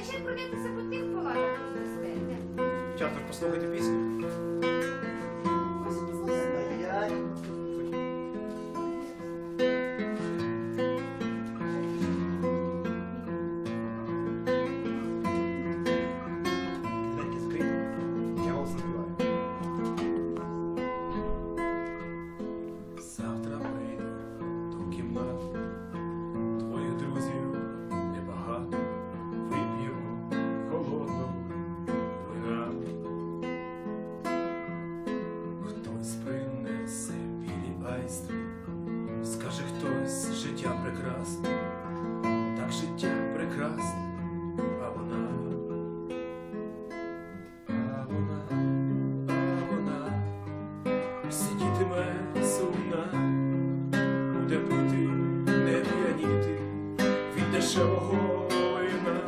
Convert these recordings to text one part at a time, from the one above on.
Ще пройдетеся по тих палатах. Дівчатка, послухайте пісню. Прекрасне. Так життя прекрасне, а вона. А вона, вона сидітиме сумна, буде пити, не п'яніти від дешевого вина.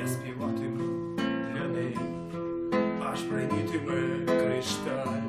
Я співатиму для неї, аж бринітиме кришталь,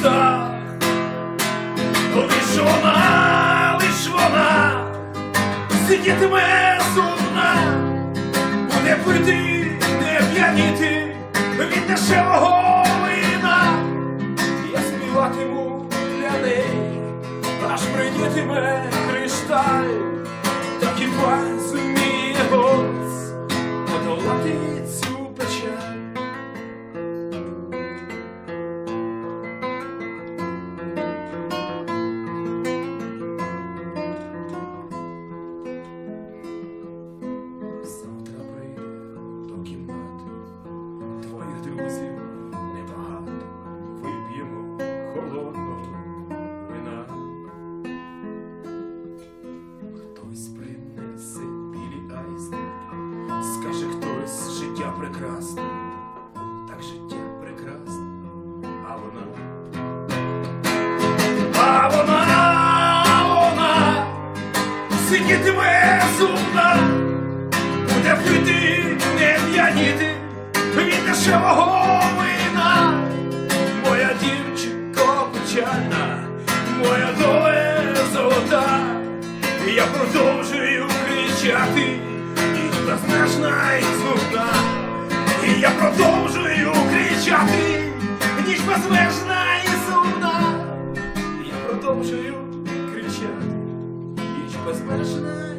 містах. Лиш вона, лиш вона сидітиме сумна, буде пити, не п'яніти від дешевого вина. Я співатиму для неї, аж прийдітиме кришталь, так і зуміє голос подолати цю прекрасне, так життя прекрасне, а вона. А вона, вона сидітиме сумна буде пити, не п'яніти від дешевого вина. Моя дівчинко печальна, моя доля золота. Я продовжую кричати, безмежна і смутна. Я продовжую кричати, ніч безмежна і сумна. Я продовжую кричати, ніч безмежна